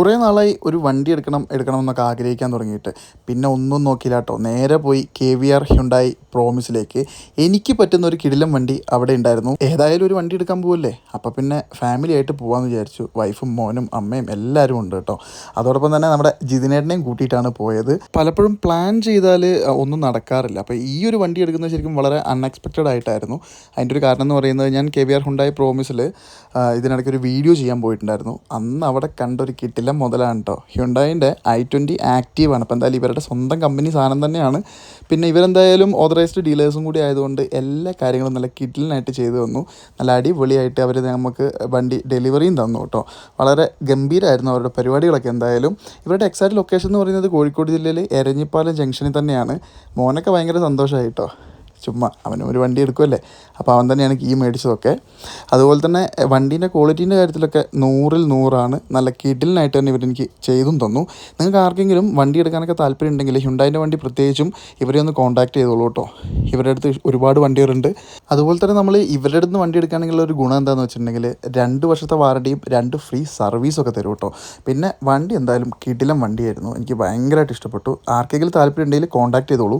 കുറേ നാളായി ഒരു വണ്ടി എടുക്കണം എടുക്കണം എന്നൊക്കെ ആഗ്രഹിക്കാൻ തുടങ്ങിയിട്ട്. പിന്നെ ഒന്നും നോക്കിയില്ല കേട്ടോ നേരെ പോയി കെ വി ആർ ഹ്യുണ്ടായി പ്രോമിസിലേക്ക് എനിക്ക് പറ്റുന്ന ഒരു കിടിലം വണ്ടി അവിടെ ഉണ്ടായിരുന്നു. ഏതായാലും ഒരു വണ്ടി എടുക്കാൻ പോവല്ലേ? അപ്പോൾ പിന്നെ ഫാമിലി ആയിട്ട് പോകാമെന്ന് വിചാരിച്ചു. വൈഫും മോനും അമ്മയും എല്ലാവരും ഉണ്ട് കേട്ടോ. അതോടൊപ്പം തന്നെ നമ്മുടെ ജിതിനേട്ടനെയും കൂട്ടിയിട്ടാണ് പോയത്. പലപ്പോഴും പ്ലാൻ ചെയ്താൽ ഒന്നും നടക്കാറില്ല. അപ്പോൾ ഈ ഒരു വണ്ടി എടുക്കുന്നത് ശരിക്കും വളരെ അൺഎക്സ്പെക്റ്റഡ് ആയിട്ടായിരുന്നു. അതിന്റെ ഒരു കാരണം എന്ന് പറയുന്നത് ഞാൻ കെ വി ആർ ഹുണ്ടായി പ്രോമിസിൽ ഇതിനിടയ്ക്ക് ഒരു വീഡിയോ ചെയ്യാൻ പോയിട്ടുണ്ടായിരുന്നു. അന്ന് അവിടെ കണ്ടൊരു കിട്ടില്ല മുതലാണ് കേട്ടോ ഹ്യുണ്ടായിന്റെ ഐ ട്വന്റി ആക്റ്റീവാണ് അപ്പോൾ എന്തായാലും ഇവരുടെ സ്വന്തം കമ്പനി സാധനം തന്നെയാണ്. പിന്നെ ഇവരെന്തായാലും ഓതറൈസ്ഡ് ഡീലേഴ്സും കൂടി ആയതുകൊണ്ട് എല്ലാ കാര്യങ്ങളും നല്ല കിറ്റിലിനായിട്ട് ചെയ്തു തന്നു. നല്ല അടിപൊളിയായിട്ട് അവർ നമുക്ക് വണ്ടി ഡെലിവറിയും തന്നു കേട്ടോ. വളരെ ഗംഭീരമായിരുന്നു അവരുടെ പരിപാടികളൊക്കെ എന്തായാലും. ഇവരുടെ എക്സാക്ട് ലൊക്കേഷൻ എന്ന് പറയുന്നത് കോഴിക്കോട് ജില്ലയിൽ എരഞ്ഞിപ്പാലം ജംഗ്ഷനിൽ തന്നെയാണ്. മോനൊക്കെ ഭയങ്കര സന്തോഷമായി കേട്ടോ. ചുമ്മാ അവനും ഒരു വണ്ടി എടുക്കുമല്ലേ അപ്പോൾ അവൻ തന്നെയാണ് കീ മേടിച്ചതൊക്കെ. അതുപോലെ തന്നെ വണ്ടീന്റെ ക്വാളിറ്റീന്റെ കാര്യത്തിലൊക്കെ നൂറിൽ നൂറാണ്. നല്ല കിഡിലിനായിട്ട് തന്നെ ഇവരെനിക്ക് ചെയ്തും തന്നു. നിങ്ങൾക്ക് ആർക്കെങ്കിലും വണ്ടി എടുക്കാനൊക്കെ താല്പര്യം ഉണ്ടെങ്കിൽ ഹ്യുണ്ടായിന്റെ വണ്ടി പ്രത്യേകിച്ചും ഇവരെ ഒന്ന് കോൺടാക്ട് ചെയ്തോളൂ കേട്ടോ. ഇവരുടെ അടുത്ത് ഒരുപാട് വണ്ടികളുണ്ട്. അതുപോലെ തന്നെ നമ്മൾ ഇവരുടെ അടുത്ത് വണ്ടി എടുക്കുകയാണെങ്കിൽ ഒരു ഗുണം എന്താണെന്ന് വെച്ചിട്ടുണ്ടെങ്കിൽ രണ്ട് വർഷത്തെ വാറണ്ടിയും രണ്ട് ഫ്രീ സർവീസും ഒക്കെ തരും കേട്ടോ. പിന്നെ വണ്ടി എന്തായാലും കിടിലം വണ്ടിയായിരുന്നു. എനിക്ക് ഭയങ്കരമായിട്ട് ഇഷ്ടപ്പെട്ടു. ആർക്കെങ്കിലും താല്പര്യം ഉണ്ടെങ്കിൽ കോൺടാക്ട് ചെയ്തോളൂ.